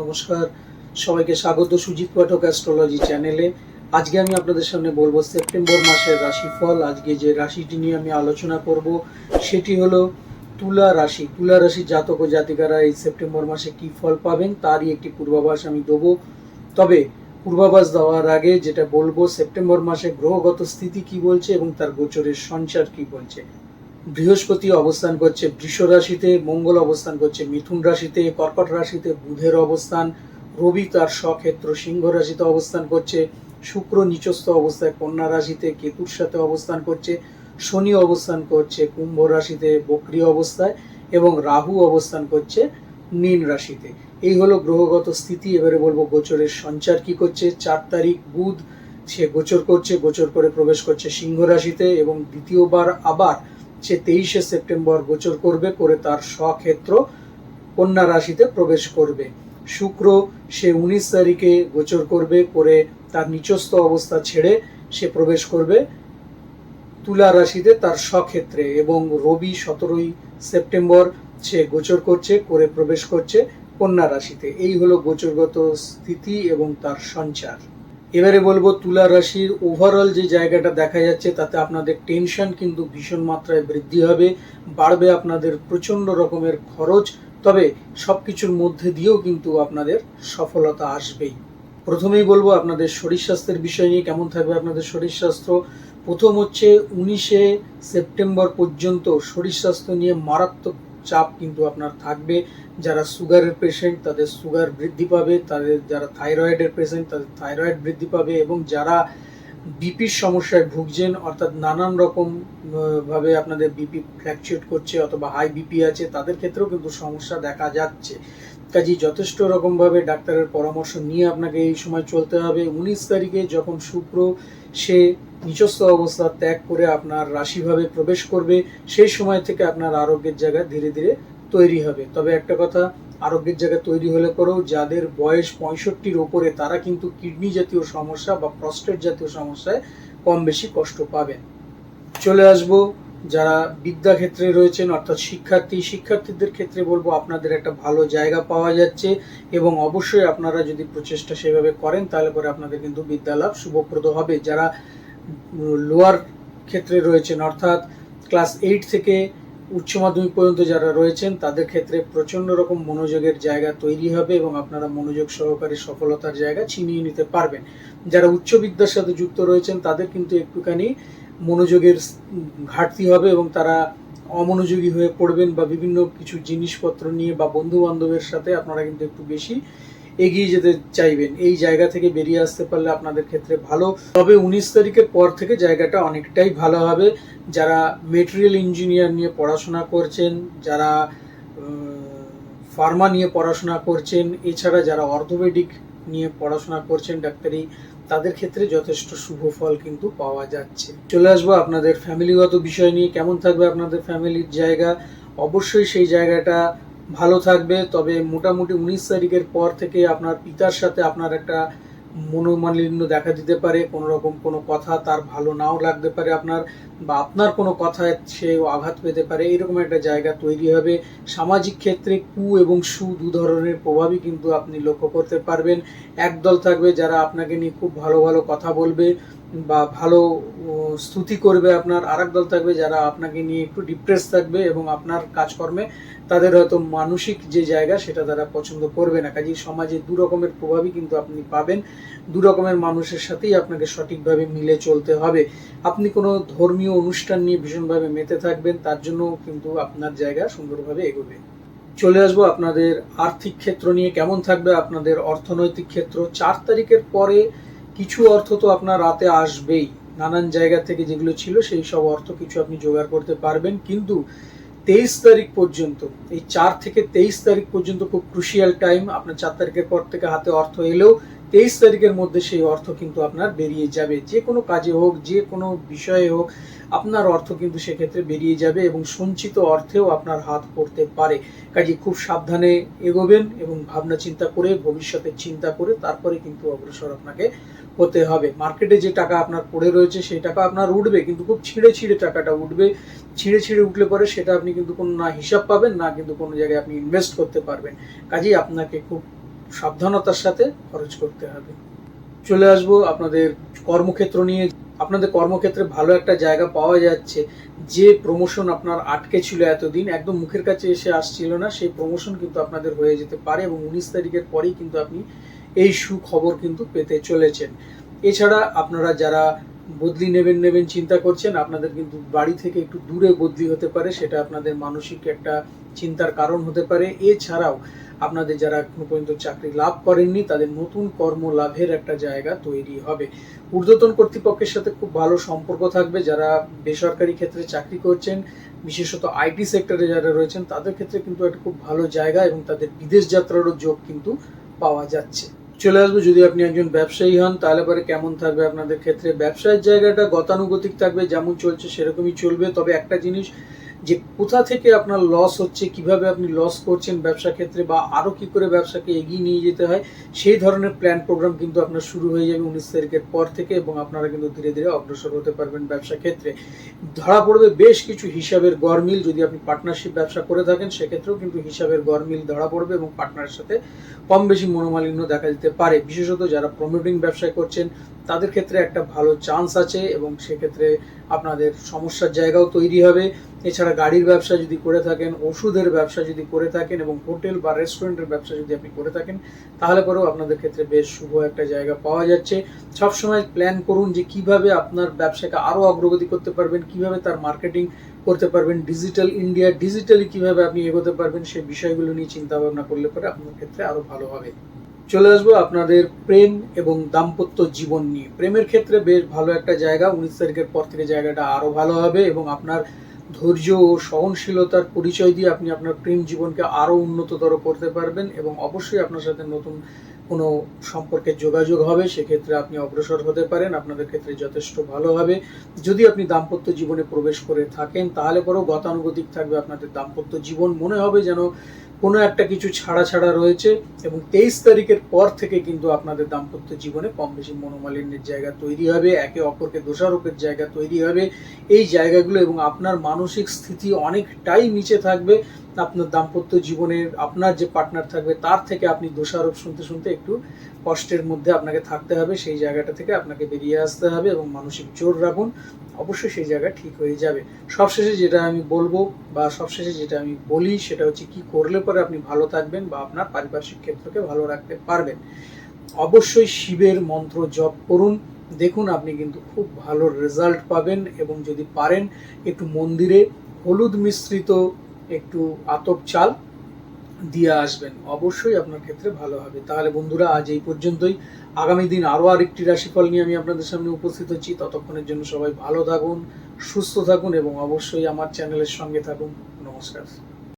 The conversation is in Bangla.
নমস্কার। সবাইকে স্বাগত সুজিত পাঠক অ্যাস্ট্রোলজি চ্যানেলে আজকে আমি আপনাদের সামনে বলব সেপ্টেম্বর মাসের রাশিফল। আজকে যে রাশিটি নিয়ে আমি আলোচনা করব, সেটি হলো তুলা রাশি। তুলা রাশির জাতক ও জাতিকারা এই সেপ্টেম্বর মাসে কি ফল পাবেন, তারই একটি পূর্বাভাস আমি দেবো। তবে পূর্বাভাস দেওয়ার আগে যেটা বলব, সেপ্টেম্বর মাসে গ্রহগত স্থিতি কি বলছে এবং তার গোচরের সঞ্চার কি বলছে। বৃহস্পতি অবস্থান করছে বৃষ রাশিতে, মঙ্গল অবস্থান করছে মিথুন রাশিতে, কর্কট রাশিতে বুধের অবস্থান, রবি তার স্বক্ষেত্র সিংহ রাশিতে অবস্থান করছে, শুক্র নিচস্থ অবস্থায় কন্যা রাশিতে, কেতুর সাথে অবস্থান করছে, শনি অবস্থান করছে কুম্ভ রাশিতে, বক্রি অবস্থায় এবং রাহু অবস্থান করছে মীন রাশিতে। এই হলো গ্রহগত স্থিতি। এবারে বলব গোচরের সঞ্চার কি করছে? চার তারিখ, বুধ, সে গোচর করছে, গোচর করে প্রবেশ করছে সিংহ রাশিতে এবং দ্বিতীয়বার আবার সে তেইশে সেপ্টেম্বর গোচর করবে, করে তার স্বক্ষেত্র কন্যা রাশিতে প্রবেশ করবে। শুক্র, সে উনিশ তারিখে গোচর করবে, করে তার নিচস্থ অবস্থা ছেড়ে সে প্রবেশ করবে তুলা রাশিতে তার স্বক্ষেত্রে এবং রবি সতেরোই সেপ্টেম্বর সে গোচর করছে, করে প্রবেশ করছে কন্যা রাশিতে। এই হলো গোচরগত স্থিতি এবং তার সঞ্চার। এবারে বলব তুলা রাশির ওভারঅল যে জায়গাটা দেখা যাচ্ছে, তাতে আপনাদের টেনশন কিন্তু ভীষণ মাত্রায় বৃদ্ধি হবে, বাড়বে আপনাদের প্রচণ্ড রকমের খরচ, তবে সব কিছুর মধ্যে দিয়েও কিন্তু আপনাদের সফলতা আসবেই। প্রথমেই বলব আপনাদের শরীর স্বাস্থ্যের বিষয় নিয়ে কেমন থাকবে আপনাদের শরীর স্বাস্থ্য? প্রথম হচ্ছে উনিশে সেপ্টেম্বর পর্যন্ত শরীর স্বাস্থ্য নিয়ে মারাত্মক চাপ কিন্তু আপনার থাকবে। যারা সুগারের পেশেন্ট তাদের সুগার বৃদ্ধি পাবে। তাদের যারা থাইরয়েডের পেশেন্ট তাদের থাইরয়েড বৃদ্ধি পাবে এবং যারা বিপির সমস্যায় ভুগছেন, অর্থাৎ নানান রকম ভাবে আপনাদের বিপি ফ্ল্যাকচুয়েট করছে অথবা হাই বিপি আছে, তাদের ক্ষেত্রেও কিন্তু সমস্যা দেখা যাচ্ছে। কাজেই যথেষ্ট রকমভাবে ডাক্তারের পরামর্শ নিয়ে আপনাকে এই সময় চলতে হবে। উনিশ তারিখে যখন শুক্র, সে নিচস্থ অবস্থা ত্যাগ করে আপনার রাশিভাবে প্রবেশ করবে, সেই সময় থেকে আপনার আরোগ্যের জায়গা ধীরে ধীরে তৈরি হবে। তবে একটা কথা, আরোগ্যের জায়গা তৈরি হলে পরেও যাদের বয়স পঁয়ষট্টির ওপরে, তারা কিন্তু কিডনি জাতীয় সমস্যা বা প্রস্টেট জাতীয় সমস্যায় কম বেশি কষ্ট পাবেন। চলে আসব যারা বিদ্যাক্ষেত্রে রয়েছেন, অর্থাৎ শিক্ষার্থী, শিক্ষার্থীদের ক্ষেত্রে বলব আপনাদের একটা ভালো জায়গা পাওয়া যাচ্ছে এবং অবশ্যই আপনারা যদি প্রচেষ্টা সেভাবে করেন, তাহলে পরে আপনাদের কিন্তু বিদ্যালাভ শুভপ্রদ হবে। যারা লোয়ার ক্ষেত্রে রয়েছেন, অর্থাৎ ক্লাস এইট থেকে উচ্চ মাধ্যমিক পর্যন্ত যারা রয়েছেন, তাদের ক্ষেত্রে প্রচণ্ড রকম মনোযোগের জায়গা তৈরি হবে এবং আপনারা মনোযোগ সহকারে সফলতার জায়গা ছিনিয়ে নিতে পারবেন। যারা উচ্চ বিদ্যার সাথে যুক্ত রয়েছেন, তাদের কিন্তু একটুখানি মনোযোগের ঘাটতি হবে এবং তারা অমনোযোগী হয়ে পড়বেন বা বিভিন্ন কিছু জিনিসপত্র নিয়ে বা বন্ধু বান্ধবের সাথে আপনারা কিন্তু একটু বেশি এগিয়ে যেতে চাইবেন। এই জায়গা থেকে বেরিয়ে আসতে পারলে আপনাদের ক্ষেত্রে ভালো। তবে উনিশ তারিখের পর থেকে জায়গাটা অনেকটাই ভালো হবে। যারা মেটেরিয়াল ইঞ্জিনিয়ার নিয়ে পড়াশোনা করছেন, যারা ফার্মা নিয়ে পড়াশোনা করছেন, এছাড়া যারা অর্থোপেডিক নিয়ে পড়াশোনা করছেন, ডাক্তারি তাদের ক্ষেত্রে যথেষ্ট শুভ ফল কিন্তু পাওয়া যাচ্ছে। চলে আসব আপনাদের ফ্যামিলিগত বিষয় নিয়ে। কেমন থাকবে আপনাদের ফ্যামিলির জায়গা? অবশ্যই সেই জায়গাটা ভালো থাকবে। তবে মোটামুটি উনিশ তারিখের পর থেকে আপনার পিতার সাথে আপনার একটা মনোমালিন্য দেখা দিতে পারে, কোনো রকম কোনো কথা তার ভালো নাও লাগতে পারে আপনার বা আপনার কোনো কথায় সে আঘাত পেতে পারে, এরকম একটা জায়গা তৈরি হবে। সামাজিক ক্ষেত্রে কু এবং সু দু ধরনের প্রভাবই কিন্তু আপনি লক্ষ্য করতে পারবেন। একদল থাকবে যারা আপনাকে নিয়ে খুব ভালো ভালো কথা বলবে বা ভালো স্তুতি করবে আপনার আরেক দল থাকবে যারা আপনাকে নিয়ে একটু ডিপ্রেস থাকবে এবং আপনার কাজকর্মে তাদের হয়তো মানসিক যে জায়গা সেটা তারা পছন্দ করবে না। কাজেই সমাজে দু রকমের প্রভাবই কিন্তু আপনি পাবেন, দু রকমের মানুষের সাথেই আপনাকে সঠিকভাবে মিলে চলতে হবে। আপনি কোনো ধর্মীয় অনুষ্ঠান নিয়ে ভীষণভাবে মেতে থাকবেন, তার জন্য কিন্তু আপনার জায়গা সুন্দরভাবে এগোবে। চলে আসব আপনাদের আর্থিক ক্ষেত্র নিয়ে, কেমন থাকবে আপনাদের অর্থনৈতিক ক্ষেত্র? চার তারিখের পরে কিছু অর্থ তো আপনার রাতে আসবেই। নানান জায়গা থেকে যেগুলো ছিল, সেই সব অর্থ কিছু আপনি জোগাড় করতে পারবেন। কিন্তু তেইশ তারিখ পর্যন্ত, এই চার থেকে তেইশ তারিখ পর্যন্ত খুব ক্রুশিয়াল টাইম আপনার চার তারিখের পর থেকে হাতে অর্থ এলেও তেইশ তারিখের মধ্যে সেই অর্থ কিন্তু আপনার বেরিয়ে যাবে। যে কোনো কাজে হোক, যে কোনো বিষয়ে হোক, আপনার অর্থ কিন্তু সেক্ষেত্রে বেরিয়ে যাবে এবং সঞ্চিত অর্থেও আপনার হাত পড়তে পারে। কাজে খুব সাবধানে এগোবেন এবং ভাবনা চিন্তা করে ভবিষ্যতের চিন্তা করে তারপরে কিন্তু অগ্রসর আপনাকে হতে হবে। মার্কেটে যে টাকা আপনার পড়ে রয়েছে, সেই টাকা আপনার উঠবে, কিন্তু খুব ছিঁড়ে ছিঁড়ে টাকাটা উঠবে। ছিঁড়ে ছিঁড়ে উঠলে পরে সেটা আপনি কিন্তু কোনো না হিসাব পাবেন, না কিন্তু কোনো জায়গায় আপনি ইনভেস্ট করতে পারবেন। কাজেই আপনাকে খুব সাবধানতার সাথে খরচ করতে হবে। চলে আসব আপনাদের কর্মক্ষেত্র নিয়ে। আপনাদের কর্মক্ষেত্রে ভালো একটা জায়গা পাওয়া যাচ্ছে। যে প্রমোশন আপনার আটকে ছিল এতদিন, একদম মুখের কাছে এসে আসছিল না, সেই প্রমোশন কিন্তু আপনাদের হয়ে যেতে পারে এবং উনিশ তারিখের পরেই কিন্তু আপনি এই সুখবর কিন্তু পেতে চলেছেন। এছাড়া আপনারা যারা বদলি নেবেন নেবেন চিন্তা করছেন, আপনাদের কিন্তু বাড়ি থেকে একটু দূরে বদলি হতে পারে, সেটা আপনাদের মানসিক একটা চিন্তার কারণ হতে পারে। এছাড়াও আপনাদের যারা এখনও পর্যন্ত চাকরি লাভ করেননি, তাদের নতুন কর্ম লাভের একটা জায়গা তৈরি হবে। ঊর্ধ্বতন কর্তৃপক্ষের সাথে খুব ভালো সম্পর্ক থাকবে। যারা বেসরকারি ক্ষেত্রে চাকরি করছেন, বিশেষত আইটি সেক্টরে যারা রয়েছেন, তাদের ক্ষেত্রে কিন্তু একটা খুব ভালো জায়গা এবং তাদের বিদেশ যাত্রারও যোগ কিন্তু পাওয়া যাচ্ছে। চলে আসব, যদি আপনি একজন ব্যবসায়ী হন, তাহলে পরে কেমন থাকবে আপনাদের ক্ষেত্রে? ব্যবসায়ের জায়গাটা গতানুগতিক থাকবে, যেমন চলছে সেরকমই চলবে। তবে একটা জিনিস যে কোথা থেকে আপনার লস হচ্ছে, কীভাবে আপনি লস করছেন ব্যবসা ক্ষেত্রে বা আরও কি করে ব্যবসাকে এগিয়ে নিয়ে যেতে হয়, সেই ধরনের প্ল্যান প্রোগ্রাম কিন্তু আপনার শুরু হয়ে যাবে উনিশ তারিখের পর থেকে এবং আপনারা কিন্তু ধীরে ধীরে অগ্রসর হতে পারবেন ব্যবসা ক্ষেত্রে। ধরা পড়বে বেশ কিছু হিসাবের গরমিল যদি আপনি পার্টনারশিপ ব্যবসা করে থাকেন, সেক্ষেত্রেও কিন্তু হিসাবের গরমিল ধরা পড়বে এবং পার্টনারের সাথে কম বেশি মনোমালিন্য দেখা দিতে পারে। বিশেষত যারা প্রমোটিং ব্যবসা করছেন, তাদের ক্ষেত্রে একটা ভালো চান্স আছে এবং সেক্ষেত্রে আপনাদের সমস্যার জায়গাও তৈরি হবে। এছাড়া গাড়ির ব্যবসা যদি করে থাকেন, ওষুধের ব্যবসা যদি করে থাকেন এবং হোটেল বা রেস্টুরেন্টের ব্যবসা যদি আপনি করে থাকেন, তাহলে পরেও আপনাদের ক্ষেত্রে বেশ শুভ একটা জায়গা পাওয়া যাচ্ছে। সবসময় প্ল্যান করুন যে কীভাবে আপনার ব্যবসাকে আরও অগ্রগতি করতে পারবেন, কীভাবে তার মার্কেটিং করতে পারবেন ডিজিটাল ইন্ডিয়া ডিজিটালি কীভাবে আপনি এগোতে পারবেন, সেই বিষয়গুলো নিয়ে চিন্তা ভাবনা করলে পরে আপনার ক্ষেত্রে আরও ভালো হবে। চলে আসব আপনাদের প্রেম এবং দাম্পত্য জীবন নিয়ে। প্রেমের ক্ষেত্রে বেশ ভালো একটা জায়গা, উনিশ তারিখের পর থেকে জায়গাটা আরও ভালো হবে এবং আপনার ধৈর্য ও সহনশীলতার পরিচয় দিয়ে আপনি আপনার প্রেম জীবনকে আরও উন্নততর করতে পারবেন এবং অবশ্যই আপনার সাথে নতুন কোনো সম্পর্কে যোগাযোগ হবে, সেক্ষেত্রে আপনি অগ্রসর হতে পারেন, আপনাদের ক্ষেত্রে যথেষ্ট ভালো হবে। যদি আপনি দাম্পত্য জীবনে প্রবেশ করে থাকেন, তাহলে পরেও গতানুগতিক থাকবে আপনাদের দাম্পত্য জীবন। মনে হবে যেন কোনো একটা কিছু ছাড়া ছাড়া রয়েছে এবং তেইশ তারিখের পর থেকে কিন্তু আপনাদের দাম্পত্য জীবনে কম বেশি মনোমালিন্যের জায়গা তৈরি হবে, একে অপরকে দোষারোপের জায়গা তৈরি হবে। এই জায়গাগুলো এবং আপনার মানসিক স্থিতি অনেকটাই নিচে থাকবে। আপনার দাম্পত্য জীবনের, আপনার যে পার্টনার থাকবে, তার থেকে আপনি দোষারোপ শুনতে শুনতে একটু কষ্টের মধ্যে আপনাকে থাকতে হবে। সেই জায়গাটা থেকে আপনাকে বেরিয়ে আসতে হবে এবং মানসিক জোর রাখুন। অবশ্যই সেই জায়গা ঠিক হয়ে যাবে। সবশেষে যেটা আমি বলব বা সবশেষে যেটা আমি বলি, সেটা হচ্ছে কি করলে পরে আপনি ভালো থাকবেন বা আপনার পারিপার্শ্বিক ক্ষেত্রকে ভালো রাখতে পারবেন। অবশ্যই শিবের মন্ত্র জপ করুন। দেখুন আপনি কিন্তু খুব ভালো রেজাল্ট পাবেন এবং যদি পারেন, একটু মন্দিরে হলুদ মিশ্রিত একটু আতপ চাল দিয়ে আসবেন। অবশ্যই আপনার ক্ষেত্রে ভালো হবে। তাহলে বন্ধুরা, আজ এই পর্যন্তই। আগামী দিন আরও আরেকটি রাশিফল নিয়ে আমি আপনাদের সামনে উপস্থিত হচ্ছি। ততক্ষণের জন্য সবাই ভালো থাকুন, সুস্থ থাকুন এবং অবশ্যই আমার চ্যানেলের সঙ্গে থাকুন। নমস্কার।